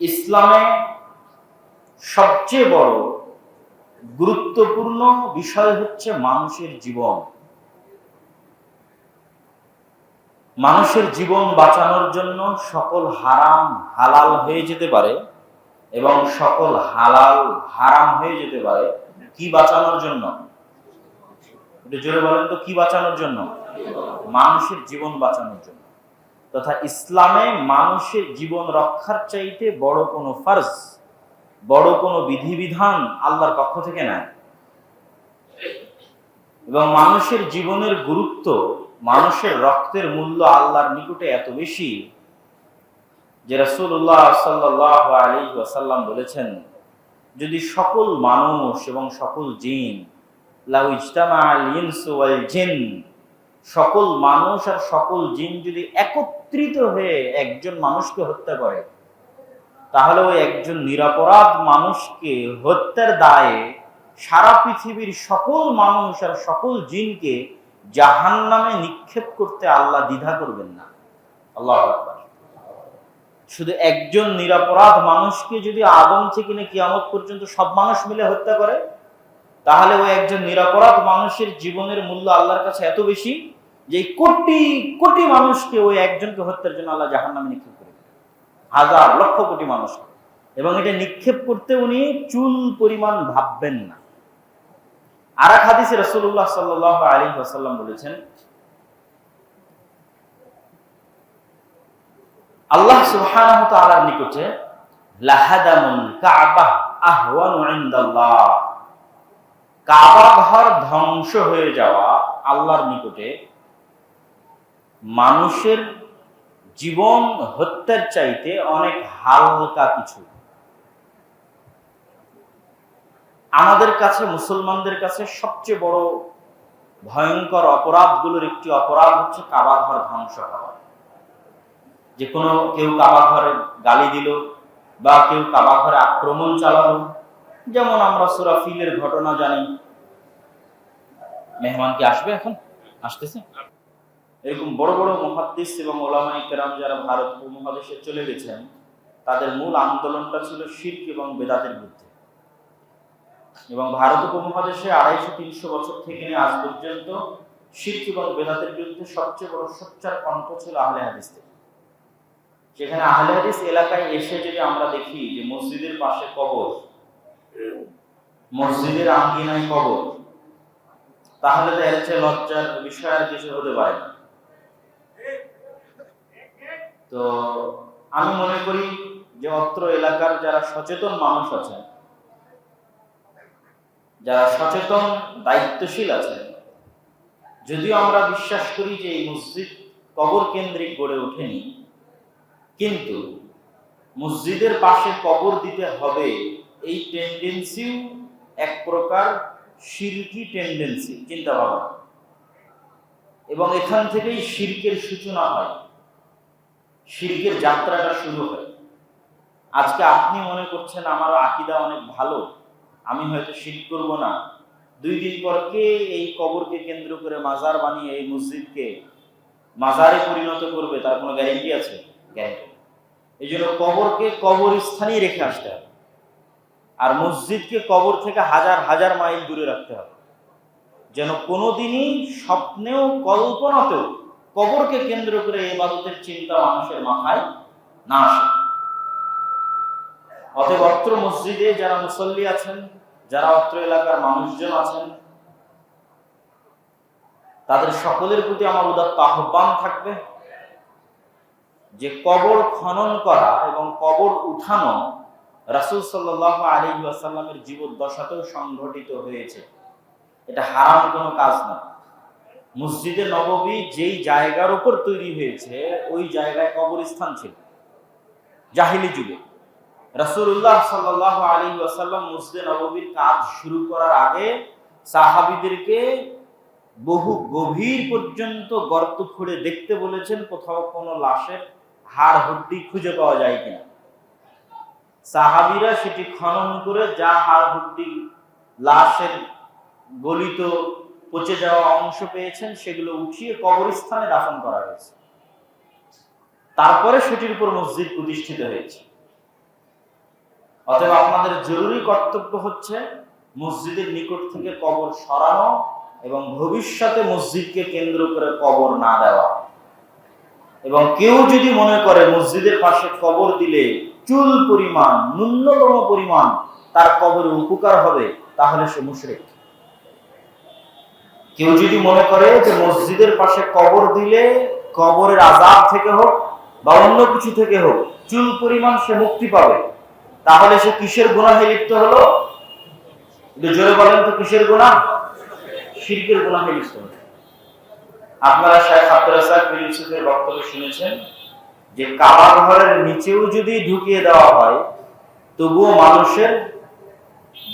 ইসলামে সবচেয়ে বড় গুরুত্বপূর্ণ বিষয় হচ্ছে মানুষের জীবন। মানুষের জীবন বাঁচানোর জন্য সকল হারাম হালাল হয়ে যেতে পারে এবং সকল হালাল হারাম হয়ে যেতে পারে। কি বাঁচানোর জন্য? জোরে বলেন তো, কি বাঁচানোর জন্য? মানুষের জীবন বাঁচানোর জন্য। তথা ইসলামে মানুষের জীবন রক্ষার চাইতে বড় কোনো ফার্জ, বড় কোনো বিধিবিধান আল্লাহর পক্ষ থেকে নেয় এবং মানুষের জীবনের গুরুত্ব, মানুষের রক্তের মূল্য আল্লাহর নিকটে এত বেশি যে রাসূলুল্লাহ সাল্লাল্লাহু আলাইহি ওয়াসাল্লাম বলেছেন, যদি সকল মানুষ এবং সকল জিন আল সকল মানুষ আর সকল জিন যদি একত্রিত হয়ে একজন মানুষকে হত্যা করে, তাহলে ওই একজন নিরাপরাধ মানুষকে হত্যার দায়ে সারা পৃথিবীর সকল মানুষ আর সকল জিনকে জাহান নামে নিক্ষেপ করতে আল্লাহ দ্বিধা করবেন না। আল্লাহ শুধু একজন নিরাপরাধ মানুষকে যদি আদম থেকে নিয়ে কিয়ামত পর্যন্ত সব মানুষ মিলে হত্যা করে, তাহলে ওই একজন নিরাপরাধ মানুষের জীবনের মূল্য আল্লাহর কাছে এত বেশি যে কোটি কোটি মানুষকে ওই একজনকে হত্যার জন্য আল্লাহ জাহান নামে নিক্ষেপ করে হাজার, লক্ষ কোটি মানুষ এবং এটা নিক্ষেপ করতে উনি চুল পরিমাণ ভাববেন না। আর এক হাদিসে রসুল্লাহ সাল্লাহ আলী আসাল্লাম বলেছেন, আল্লাহ সুবহানাহু তাআলার নিকটে লাহাদামুল আহওয়ানু ইনদাল্লাহ। কাবা ঘর ধ্বংস হয়ে যাওয়া আল্লাহর নিকটে মানুষের জীবন হত্যার চাইতে অনেক হালকা কিছু। আমাদের কাছে, মুসলমানদের কাছে সবচেয়ে বড় ভয়ঙ্কর অপরাধগুলোর একটি অপরাধ হচ্ছে কাবা ঘর ধ্বংস হওয়া। যে কোনো কেউ কাবা ঘরে গালি দিল বা কেউ কাবা ঘরে আক্রমণ চালালো। যেমন আমরা সুরা ফিলের ঘটনা জানি। মেহমান কি আসবে এখন? আসতেছে? এরকম বড় বড় মহাদ্দিস এবং ওলামাই কেরাম যারা ভারত উপমহাদেশে চলে গেছেন, তাদের মূল আন্দোলনটা ছিল শির্ক এবং বেদাতের বিরুদ্ধে। এবং ভারত উপমহাদেশে আড়াইশো তিনশো বছর থেকে নিয়ে আজ পর্যন্ত শির্ক এবং বেদাতের বিরুদ্ধে সবচেয়ে বড় সোচ্চার কণ্ঠ ছিল আহলে হাদিস সেখানে আহলে হাদিস এলাকায় এসে যদি আমরা দেখি যে মসজিদের পাশে কবর, মসজিদের আঙ্গিনায় কবর, তাহলে তো এর চেয়ে লজ্জার বিষয় আর কিছু হতে পারে না। তো আমি মনে করি যে অত্র এলাকার যারা সচেতন মানুষ আছেন যারা সচেতন, দায়িত্বশীল আছেন যদিও আমরা বিশ্বাস করি যে এই মসজিদ কবর কেন্দ্রিক গড়ে ওঠেনি, কিন্তু মসজিদের পাশে কবর দিতে হবে এই টেন্ডেন্সিও এক প্রকার শিরকি টেন্ডেন্সি চিন্তা ভাবনা এবং এখান থেকেই শিরকের সূচনা হয়। শিরকের যাত্রাটা শুরু হয়। আজকে আপনি মনে করছেন আমার আকিদা অনেক ভালো, আমি হয়তো শিরক করব না। দুই দিন পর কে এই কবরকে কেন্দ্র করে মাজার বানিয়ে এই মসজিদকে মাজারে পরিণত করবে, তার কোনো গ্যারেন্টি আছে? গ্যারেন্টি এই জন্য কবরকে কবর স্থানেই রেখে আসতে হবে। আর মসজিদকে কবর থেকে হাজার হাজার মাইল দূরে রাখতে হবে। যেন কোনোদিনই স্বপ্নেও, কল্পনাতেও কবরকে কেন্দ্র করে এবাদতের চিন্তা মানুষের মাথায় না আসে। অতএব অত্র মসজিদে যারা মুসল্লি আছেন, যারা অত্র এলাকার মানুষজন আছেন, তাদের সকলের প্রতি আমার উদাত্ত আহ্বান থাকবে যে কবর খনন করা এবং কবর উঠানো রাসুল সাল্লাহ আলী আসাল্লামের জীবদ্দশাতেও সংঘটিত হয়েছে। এটা হারাম কোনো কাজ না মসজিদে নববী যেই জায়গার উপর তৈরি হয়েছে, ওই জায়গায় কবরস্থান ছিল। জাহিলি যুগে। রাসুল্লাহ সাল্লাহ আলী আসাল্লাম মসজিদে নববীর কাজ শুরু করার আগে সাহাবিদেরকে বহু গভীর পর্যন্ত গর্ত খুঁড়ে দেখতে বলেছেন, কোথাও কোনো লাশের হাড় হড্ডি খুঁজে পাওয়া যায় কিনা। সাহাবিরা সেটি খনন করে যা হাড় হুড্ডি লাশের গলিত পচে যাওয়া অংশ পেয়েছেন, সেগুলো উঠিয়ে কবরস্থানে দাফন করা হয়েছে। তারপরে সেটির উপর মসজিদ প্রতিষ্ঠিত হয়েছে। অতএব আপনাদের জরুরি কর্তব্য হচ্ছে মসজিদের নিকট থেকে কবর সরানো এবং ভবিষ্যতে মসজিদকে কেন্দ্র করে কবর না দেওয়া। এবং কেউ যদি মনে করে মসজিদের পাশে কবর দিলে চুল পরিমাণ, ন্যূনতম পরিমাণ তার কবরে উপকার হবে, তাহলে সে মুশরিক। কেউ যদি মনে করে যে মসজিদের পাশে কবর দিলে কবরের আজাব থেকে হোক বা অন্য কিছু থেকে হোক, চুল পরিমাণ সে মুক্তি পাবে। তাহলে সে কিসের গুণাহে লিপ্ত হলো? জোরে বলেন তো, কিসের গুণা শিরকের গুণাহে লিপ্ত হলো। আপনারা শেখ আব্দুল ইউসুফের বক্তব্য শুনেছেন যে কাবা ঘরের নিচেও যদি ঢুকিয়ে দেওয়া হয়, তবুও মানুষের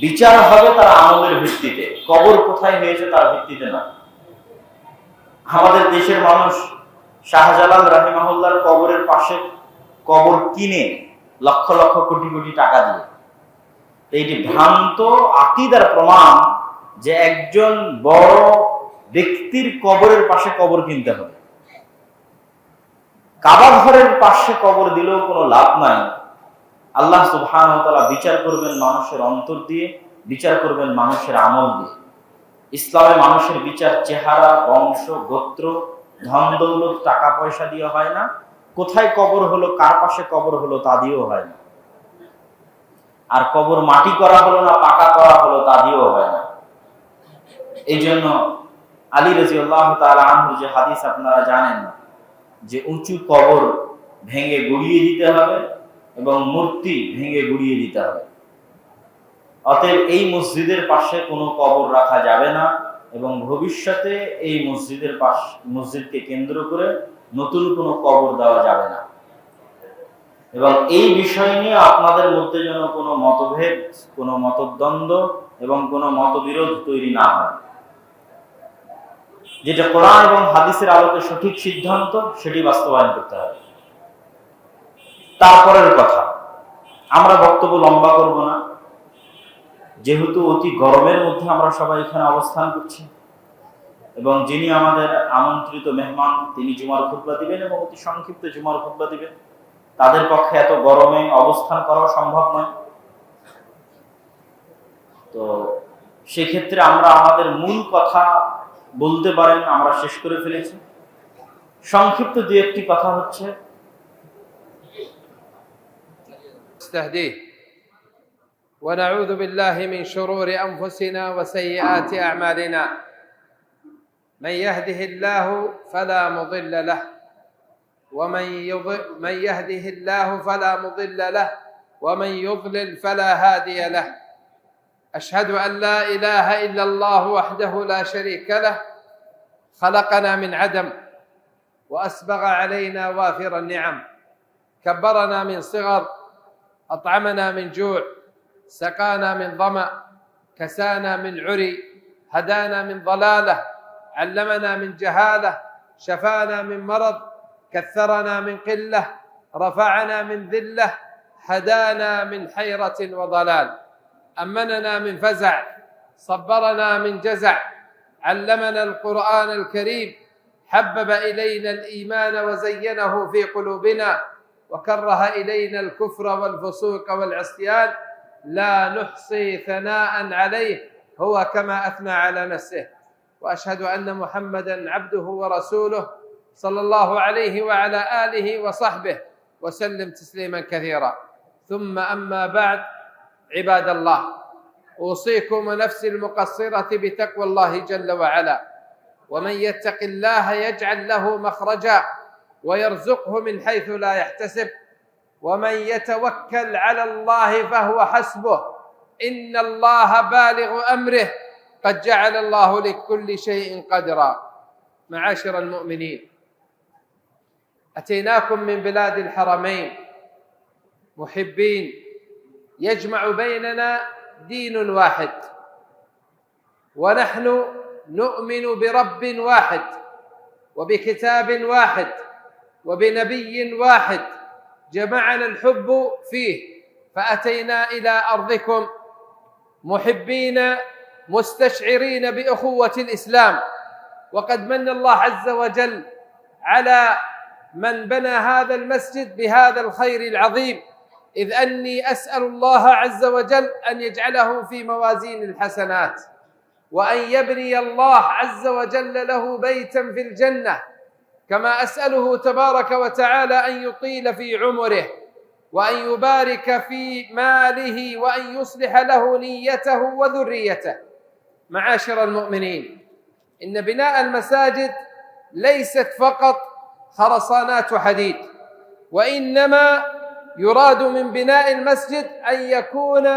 বিচার হবে তার আমলের ভিত্তিতে। কবর কোথায় হয়েছে তার ভিত্তিতে না। আমাদের দেশের মানুষ শাহজালাল রাহিমাহুল্লার কবরের পাশে কবর কিনে লক্ষ লক্ষ কোটি কোটি টাকা দিয়ে। এটি ভ্রান্ত আকিদার প্রমাণ যে একজন বড় ব্যক্তির কবরের পাশে কবর কিনতে হবে। কাবা ঘরের পাশে কবর দিলেও কোনো লাভ নাই। আল্লাহ সুবহান বিচার করবেন মানুষের অন্তর দিয়ে, বিচার করবেন মানুষের আমল দিয়ে। ইসলামে মানুষের বিচার চেহারা, বংশ, গোত্র, ধন, দৌলত, টাকা, পয়সা দিয়ে হয় না। কোথায় কবর হলো, কার পাশে কবর হলো, তা দিয়েও হয় না। আর কবর মাটি করা হলো না, পাকা করা হলো, তা দিয়েও হয় না। এই জন্য আলী রাজি আল্লাহ আনহুর যে হাদিস আপনারা জানেন, যে উঁচু কবর ভেঙে গুড়িয়ে দিতে হবে এবং মূর্তি ভেঙে গুড়িয়ে দিতে হবে। অতএব এই মসজিদের পাশে কোনো কবর রাখা যাবে না এবং ভবিষ্যতে এই মসজিদের পাশ, মসজিদকে কেন্দ্র করে নতুন কোনো কবর দেওয়া যাবে না। এবং এই বিষয় নিয়ে আপনাদের মধ্যে যেন কোনো মতভেদ, কোনো মতদ্বন্দ্ব এবং কোনো মতবিরোধ তৈরি না হয়। যেটা কোরআন এবং হাদিসের আলোকে সঠিক সিদ্ধান্ত, সেটি বাস্তবায়ন করতে হবে। তারপরের কথা, আমরা বক্তব্য লম্বা করব না। যেহেতু অতি গরমের মধ্যে আমরা সবাই এখানে অবস্থান করছি, এবং যিনি আমাদের আমন্ত্রিত মেহমান, তিনি জুমার খুতবা দিবেন এবং অতি সংক্ষিপ্ত জুমার খুতবা দিবেন। তাদের পক্ষে এত গরমে অবস্থান করাও সম্ভব নয়। তো সেক্ষেত্রে আমরা আমাদের মূল কথা বলতে পারেন, আমরা শেষ করে ফেলেছি। সংক্ষিপ্ত দু একটি কথা হচ্ছে نستهديه ونعوذ بالله من شرور أنفسنا وسيئات أعمالنا. من يهده الله فلا مضل له ومن يضل من يهده الله فلا مضل له ومن يضلل فلا هادي له. أشهد أن لا إله إلا الله وحده لا شريك له. خلقنا من عدم وأسبغ علينا وافر النعم. كبرنا من صغر أطعمنا من جوع سقانا من ظمأ كسانا من عري هدانا من ضلالة علمنا من جهالة شفانا من مرض كثرنا من قلة رفعنا من ذلة هدانا من حيرة وضلال. أمننا من فزع صبرنا من جزع علمنا القرآن الكريم حبب إلينا الإيمان وزينه في قلوبنا. وكره إلينا الكفر والفسوق والعصيان لا نحصي ثناء عليه هو كما أثنى على نفسه. وأشهد أن محمدا عبده ورسوله صلى الله عليه وعلى آله وصحبه وسلم تسليما كثيرا. ثم أما بعد عباد الله أوصيكم ونفسي المقصرة بتقوى الله جل وعلا. ومن يتق الله يجعل له مخرجا. ويرزقه من حيث لا يحتسب. ومن يتوكل على الله فهو حسبه. إن الله بالغ أمره. قد جعل الله لكل شيء قدرا. معاشر المؤمنين أتيناكم من بلاد الحرمين. محبين يجمع بيننا دين واحد. ونحن نؤمن برب واحد وبكتاب واحد. وبنبي واحد جمعنا الحب فيه فأتينا إلى أرضكم محبين مستشعرين بأخوة الإسلام. وقد من الله عز وجل على من بنى هذا المسجد بهذا الخير العظيم. إذ أني أسأل الله عز وجل أن يجعله في موازين الحسنات وأن يبني الله عز وجل له بيتا في الجنة. كما أسأله تبارك وتعالى أن يطيل في عمره وأن يبارك في ماله وأن يصلح له نيته وذريته. معاشر المؤمنين إن بناء المساجد ليست فقط خرسانات حديد وإنما يراد من بناء المسجد أن يكون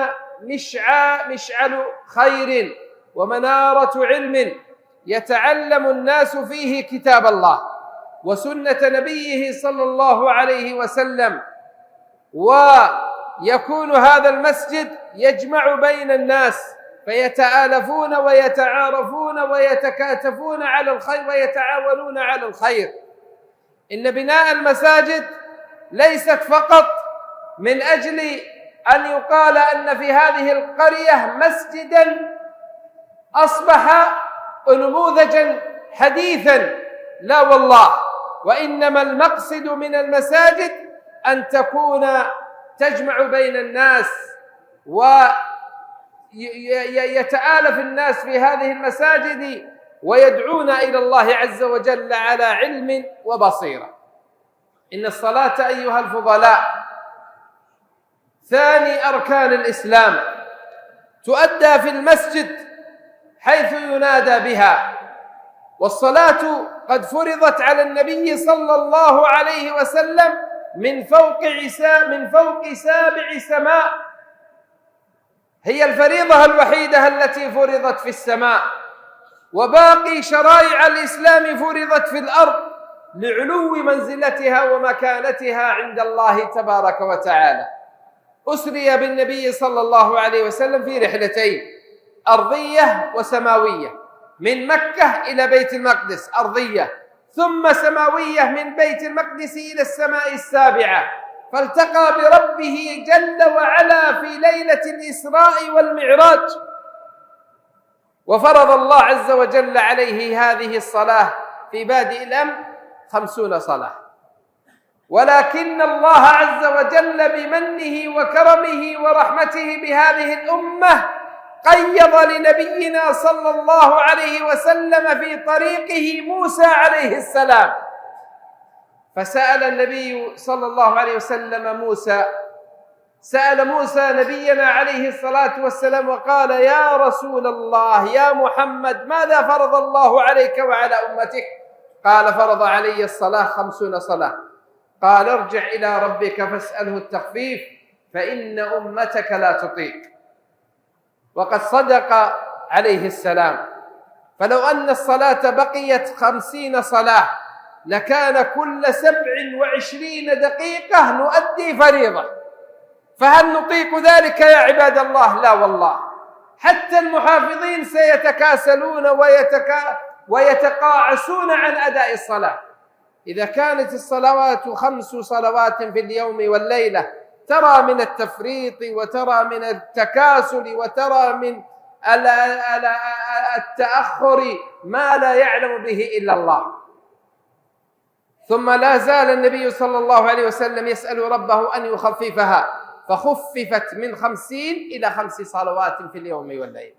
مشعى مشعل خير ومنارة علم يتعلم الناس فيه كتاب الله. وسنة نبيه صلى الله عليه وسلم. ويكون هذا المسجد يجمع بين الناس فيتآلفون ويتعارفون ويتكاتفون على الخير ويتعاونون على الخير. إن بناء المساجد ليست فقط من أجل أن يقال أن في هذه القرية مسجدا أصبح نموذجا حديثا. لا والله. وإنما المقصد من المساجد أن تكون تجمع بين الناس ويتآلف الناس في هذه المساجد ويدعون إلى الله عز وجل على علم وبصيرة. إن الصلاة أيها الفضلاء ثاني أركان الإسلام تؤدى في المسجد حيث ينادى بها. والصلاة قد فرضت على النبي صلى الله عليه وسلم من فوق عسا من فوق سابع سماء. هي الفريضة الوحيدة التي فرضت في السماء وباقي شرائع الإسلام فرضت في الأرض لعلو منزلتها ومكانتها عند الله تبارك وتعالى. أسري بالنبي صلى الله عليه وسلم في رحلتين أرضية وسماوية. من مكة إلى بيت المقدس أرضية. ثم سماوية من بيت المقدس إلى السماء السابعة. فالتقى بربه جل وعلا في ليلة الإسراء والمعراج. وفرض الله عز وجل عليه هذه الصلاة في بادئ الأمر خمسون صلاة. ولكن الله عز وجل بمنه وكرمه ورحمته بهذه الأمة قيض لنبينا صلى الله عليه وسلم في طريقه موسى عليه السلام. فسأل النبي صلى الله عليه وسلم موسى سأل موسى نبينا عليه الصلاة والسلام وقال يا رسول الله يا محمد ماذا فرض الله عليك وعلى أمتك؟ قال فرض علي الصلاة خمسون صلاة. قال ارجع إلى ربك فاسأله التخفيف فإن أمتك لا تطيق. وقد صدق عليه السلام. فلو أن الصلاة بقيت خمسين صلاة لكان كل سبع وعشرين دقيقة نؤدي فريضة. فهل نطيق ذلك يا عباد الله؟ لا والله. حتى المحافظين سيتكاسلون ويتكا ويتقاعسون عن أداء الصلاة. إذا كانت الصلوات خمس صلوات في اليوم والليلة ترى من التفريط وترى من التكاسل وترى من التأخر ما لا يعلم به إلا الله. ثم لا زال النبي صلى الله عليه وسلم يسأل ربه أن يخففها فخففت من خمسين إلى خمس صلوات في اليوم والليل.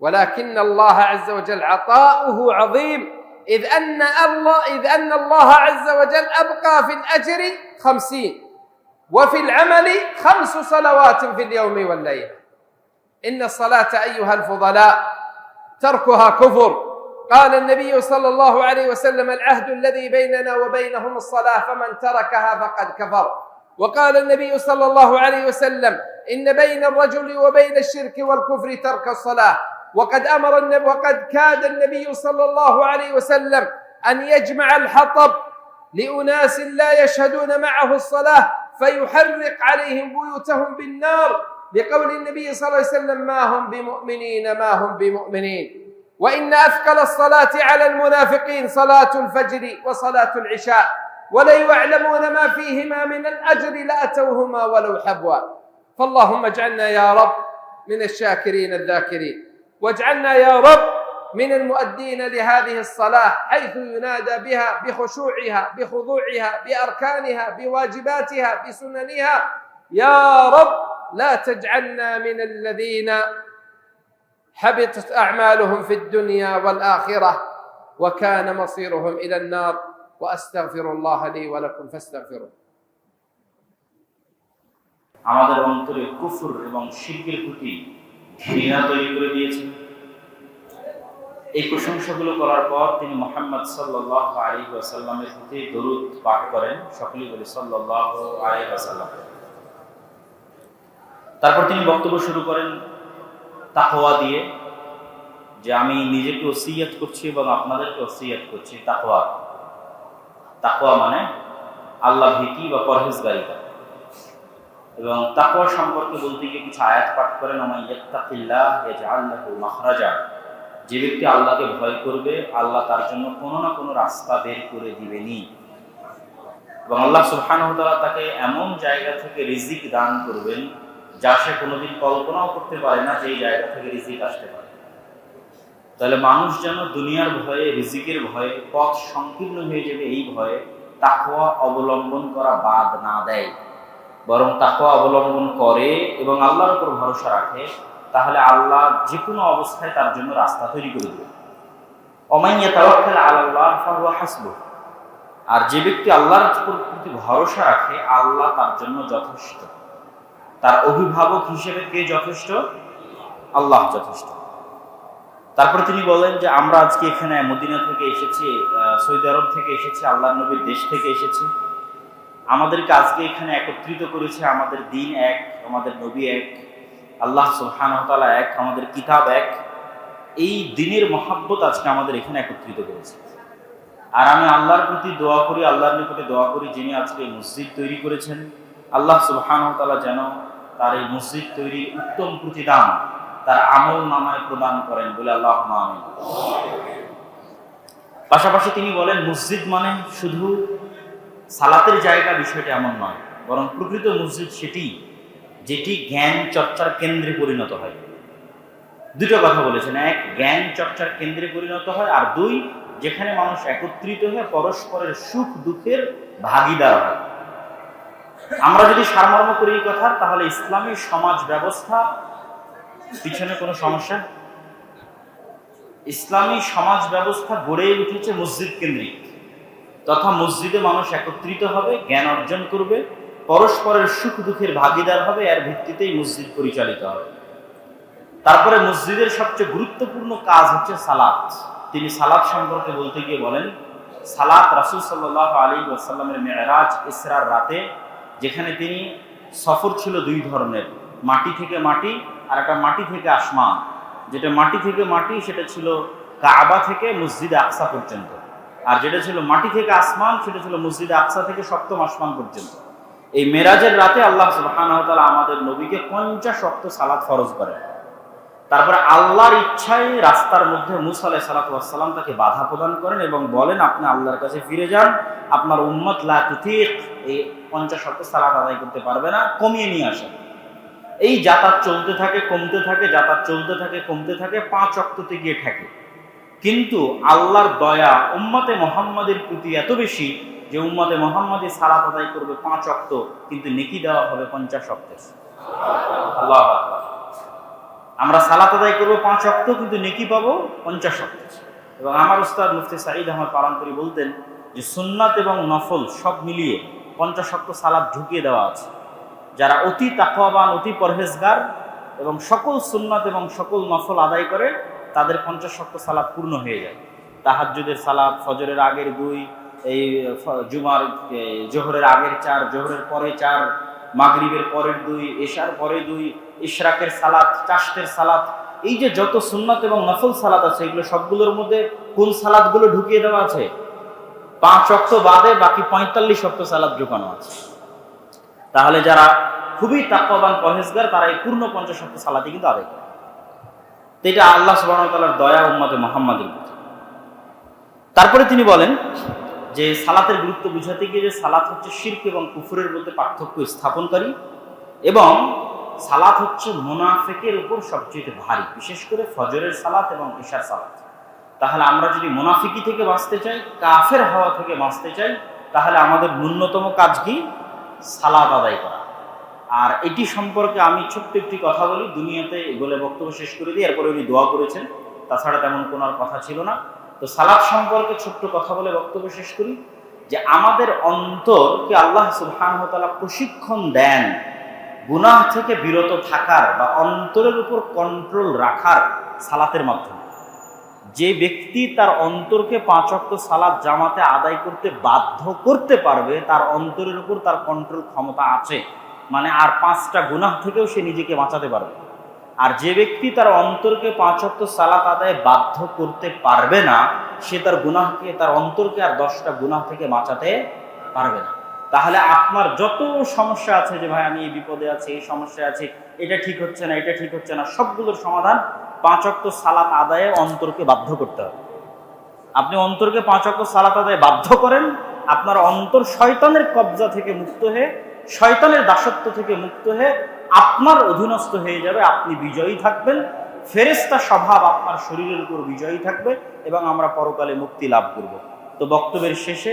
ولكن الله عز وجل عطاؤه عظيم إذ أن الله إذ أن الله عز وجل أبقى في الأجر خمسين. وفي العمل خمس صلوات في اليوم والليل. إن الصلاة أيها الفضلاء تركها كفر. قال النبي صلى الله عليه وسلم العهد الذي بيننا وبينهم الصلاة فمن تركها فقد كفر. وقال النبي صلى الله عليه وسلم إن بين الرجل وبين الشرك والكفر ترك الصلاة. وقد أمر النبي وقد كاد النبي صلى الله عليه وسلم أن يجمع الحطب لأناس لا يشهدون معه الصلاة فيحرق عليهم بيوتهم بالنار. لقول النبي صلى الله عليه وسلم ما هم بمؤمنين ما هم بمؤمنين؟ وإن أثقل الصلاة على المنافقين صلاة الفجر وصلاة العشاء ولو يعلمون ما فيهما من الأجر لأتوهما ولو حبوا. فاللهم اجعلنا يا رب من الشاكرين الذاكرين. واجعلنا يا رب من المؤدين لهذه الصلاة حيث ينادى بها بخشوعها بخضوعها بأركانها بواجباتها بسننها يا رب لا تجعلنا من الذين حبطت اعمالهم في الدنيا والاخره وكان مصيرهم الى النار واستغفر الله لي ولكم فاستغفروه আমাদের অন্তরে কুফুর এবং শিল্পের প্রতি ঘৃণা তৈরি করে দিয়েছেন এই প্রশংসাগুলো করার পর তিনি মোহাম্মদ সাল্লাহ আলী আসাল্লামের প্রতি দরুদ পাঠ করেন, সকলেই বলে সাল্লাহ আলী আসাল্লাম তারপর তিনি বক্তব্য শুরু করেন তাকওয়া দিয়ে, যে আমি নিজেকে ওসিয়াত করছি এবং আপনাদেরকে ওসিয়াত করছি, তাকওয়া। তাকওয়া মানে আল্লাহ ভীতি বা পরহেজগারিতা। এবং তাকওয়া সম্পর্কে বলতে গিয়ে কিছু আয়াত পাঠ করেন আমার ইয়াত্তাকিল্লাহ ইয়াজআল যে ব্যক্তি আল্লাহকে ভয় করবে, আল্লাহ তার জন্য কোনো না কোনো রাস্তা বের করে দিবেনি এবং আল্লাহ সুবহানাহু ওয়া তাকে এমন জায়গা থেকে রিজিক দান করবেন যা সে কোনোদিন কল্পনাও করতে পারে না যে জায়গা থেকে রিজিক আসতে পারে। তাহলে মানুষ যেন দুনিয়ার ভয়ে, রিজিকের ভয়ে, পথ সংকীর্ণ হয়ে যাবে এই ভয়ে তাকোয়া অবলম্বন করা বাদ না দেয়। বরং তাকোয়া অবলম্বন করে এবং আল্লাহর উপর ভরসা রাখে। তাহলে আল্লাহ যে কোনো অবস্থায় তার জন্য রাস্তা তৈরি করে দেবে অমাইয়া আল্লাহ ফাহুয়া আর যে ব্যক্তি আল্লাহর প্রতি ভরসা রাখে, আল্লাহ তার জন্য যথেষ্ট। তার অভিভাবক হিসেবে কে যথেষ্ট? আল্লাহ যথেষ্ট। তারপর তিনি বলেন যে, আমরা আজকে এখানে মদিনা থেকে এসেছি সৌদি আরব থেকে এসেছি আল্লাহ নবীর দেশ থেকে এসেছি। আমাদেরকে আজকে এখানে একত্রিত করেছে আমাদের দিন এক, আমাদের নবী এক আল্লাহ ওয়া এক, আমাদের কিতাব এক। এই দিনের মহাব্বত আজকে আমাদের এখানে একত্রিত করেছে। আর আমি আল্লাহর প্রতি দোয়া করি, আল্লাহর নিকটে দোয়া করি যিনি আজকে মসজিদ তৈরি করেছেন। আল্লাহ সুবহানাহু ওয়া তাআলা যেন তার এই মসজিদ তৈরির উত্তম প্রতিদান তার আমল নামায় প্রদান করেন বলে আল্লাহ আমিন পাশাপাশি তিনি বলেন, মসজিদ মানে শুধু সালাতের জায়গা বিষয়টা এমন নয়, বরং প্রকৃত মসজিদ সেটি যেটি জ্ঞান চর্চার কেন্দ্রে পরিণত হয়। দুটো কথা বলেছেন। এক, জ্ঞান চর্চার কেন্দ্রে পরিণত হয়, আর দুই, যেখানে মানুষ একত্রিত হয়ে পরস্পরের সুখ দুঃখের ভাগিদার হয়। আমরা যদি সারমর্ম করি এই কথা, তাহলে ইসলামী সমাজ ব্যবস্থা, পিছনে কোনো সমস্যা? ইসলামী সমাজ ব্যবস্থা গড়ে উঠেছে মসজিদ কেন্দ্রিক। তথা মসজিদে মানুষ একত্রিত হবে, জ্ঞান অর্জন করবে পরস্পরের সুখ দুঃখের ভাগিদার হবে, এর ভিত্তিতেই মসজিদ পরিচালিত হবে। তারপরে মসজিদের সবচেয়ে গুরুত্বপূর্ণ কাজ হচ্ছে সালাত। তিনি সালাত সম্পর্কে বলতে গিয়ে বলেন, সালাত রাসুল সাল্লাহ আলী ওয়াসাল্লামের মেয়েরাজ ইসরার রাতে, যেখানে তিনি সফর ছিল দুই ধরনের, মাটি থেকে মাটি আর একটা মাটি থেকে আসমান। যেটা মাটি থেকে মাটি, সেটা ছিল কাবা থেকে মসজিদে আকসা পর্যন্ত। আর যেটা ছিল মাটি থেকে আসমান, সেটা ছিল মসজিদে আকসা থেকে সপ্তম আসমান পর্যন্ত। এই মেরাজের রাতে আল্লাহ আমাদের নবীকে পঞ্চাশ শক্ত সালাত ফরজ করেন। তারপরে আল্লাহর ইচ্ছায় রাস্তার মধ্যে মুসা আলাহ সালাতাম তাকে বাধা প্রদান করেন এবং বলেন, আপনি আল্লাহর কাছে ফিরে যান। আপনার উম্মত লা তুতিক। এই পঞ্চাশ শক্ত সালাত আদায় করতে পারবে না। কমিয়ে নিয়ে আসেন। এই যাতায়াত চলতে থাকে, কমতে থাকে, যাতায়াত চলতে থাকে, কমতে থাকে, পাঁচ অক্ততে গিয়ে থাকে কিন্তু আল্লাহর দয়া উম্মতে মোহাম্মদের প্রতি এত বেশি যে উম্মতে মোহাম্মদী সালাত আদায় করবে পাঁচ অক্ত, কিন্তু নেকি দেওয়া হবে পঞ্চাশ অক্তের। আল্লাহ আমরা সালাত আদায় করব পাঁচ অক্ত, কিন্তু নেকি পাবো পঞ্চাশ অক্ত। এবং আমার উস্তাদ মুফতি সাঈদ আহমদ পালনকরি বলতেন যে সুন্নাত এবং নফল সব মিলিয়ে পঞ্চাশ অক্ত সালাদ ঢুকিয়ে দেওয়া আছে। যারা অতি তাকওয়াবান, অতি পরহেজগার এবং সকল সুন্নাত এবং সকল নফল আদায় করে, তাদের পঞ্চাশ শক্ত সালাদ পূর্ণ হয়ে যায়। তাহাজ্জুদের সালাদ ফজরের আগের দুই এই জুমার জোহরের আগের চার, জোহরের পরে চার, মাগরিবের পরের দুই, এশার পরে দুই, ইশরাকের সালাত চাষতের সালাত, এই যে যত সুন্নাত এবং নফল সালাত আছে, এগুলো সবগুলোর মধ্যে কোন সালাদগুলো ঢুকিয়ে দেওয়া আছে? পাঁচ অক্ত বাদে বাকি পঁয়তাল্লিশ অক্ত সালাদ ঢুকানো আছে। তাহলে যারা খুবই তাকওয়াবান পরহেজগার, তারা এই পূর্ণ পঞ্চাশ শক্ত সালাতি কিন্তু আদায় করে। তো এটা আল্লাহ ওয়া দয়া উম্মতে মুহাম্মাদের প্রতি। তারপরে তিনি বলেন যে সালাতের গুরুত্ব বুঝাতে গিয়ে যে সালাত হচ্ছে শিরক এবং কুফুরের মধ্যে পার্থক্য স্থাপনকারী এবং সালাত হচ্ছে মোনাফেকের উপর সবচেয়ে ভারী, বিশেষ করে ফজরের সালাত এবং ইশার সালাত। তাহলে আমরা যদি মোনাফিকি থেকে বাঁচতে চাই, কাফের হওয়া থেকে বাঁচতে চাই, তাহলে আমাদের ন্যূনতম কাজ কি? সালাত আদায় করা। আর এটি সম্পর্কে আমি ছোট্ট একটি কথা বলি, দুনিয়াতে বলে বক্তব্য শেষ করে দিই, এরপরে উনি দোয়া করেছেন, তাছাড়া তেমন কোনো আর কথা ছিল না। তো সালাদ সম্পর্কে ছোট্ট কথা বলে বক্তব্য শেষ করি যে আমাদের অন্তরকে আল্লাহ সুবহানাহু ওয়া প্রশিক্ষণ দেন গুনাহ থেকে বিরত থাকার বা অন্তরের উপর কন্ট্রোল রাখার সালাতের মাধ্যমে। যে ব্যক্তি তার অন্তরকে পাঁচ অক্ট সালাত জামাতে আদায় করতে বাধ্য করতে পারবে, তার অন্তরের উপর তার কন্ট্রোল ক্ষমতা আছে। মানে আর পাঁচটা গুনাহ থেকেও সে নিজেকে বাঁচাতে পারবে। আর যে ব্যক্তি তার অন্তরকে পাঁচ অক্ট সালাত আদায় বাধ্য করতে পারবে না, সে তার গুনাহকে, তার অন্তরকে আর দশটা গুনাহ থেকে বাঁচাতে পারবে না। তাহলে আপনার যত সমস্যা আছে যে, ভাই, আমি এই বিপদে আছি, এই সমস্যা আছে, এটা ঠিক হচ্ছে না, এটা ঠিক হচ্ছে না, সবগুলোর সমাধান পাঁচ অক্ট সালাত আদায়ে অন্তরকে বাধ্য করতে হবে। আপনি অন্তরকে পাঁচ অক্ট সালাত আদায়ে বাধ্য করেন, আপনার অন্তর শয়তানের কবজা থেকে মুক্ত হয়ে, শয়তানের দাসত্ব থেকে মুক্ত হয়ে আপনার অধীনস্থ হয়ে যাবে, আপনি বিজয়ী থাকবেন। ফেরেস্তা স্বভাব আপনার শরীরের উপর বিজয়ী থাকবে এবং আমরা পরকালে মুক্তি লাভ করব। তো বক্তব্যের শেষে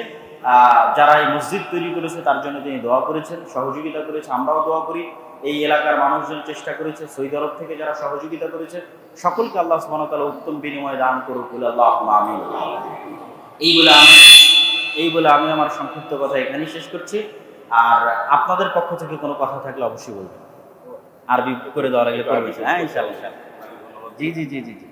যারা এই মসজিদ তৈরি করেছে, তার জন্য তিনি দোয়া করেছেন, সহযোগিতা করেছে, আমরাও দোয়া করি। এই এলাকার মানুষজন চেষ্টা করেছে সৌদি আরব থেকে যারা সহযোগিতা করেছে, সকলকে আল্লাহ সুবহানাহু উত্তম বিনিময় দান করুক আল্লাহ আমিন। এই বলে আমি, এই বলে আমি আমার সংক্ষিপ্ত কথা এখানেই শেষ করছি। আর আপনাদের পক্ষ থেকে কোনো কথা থাকলে অবশ্যই বলবেন। আরবি করে দেওয়া লাগলে করবে হ্যাঁ ইনশাআল্লাহ। জি জি জি জি জি।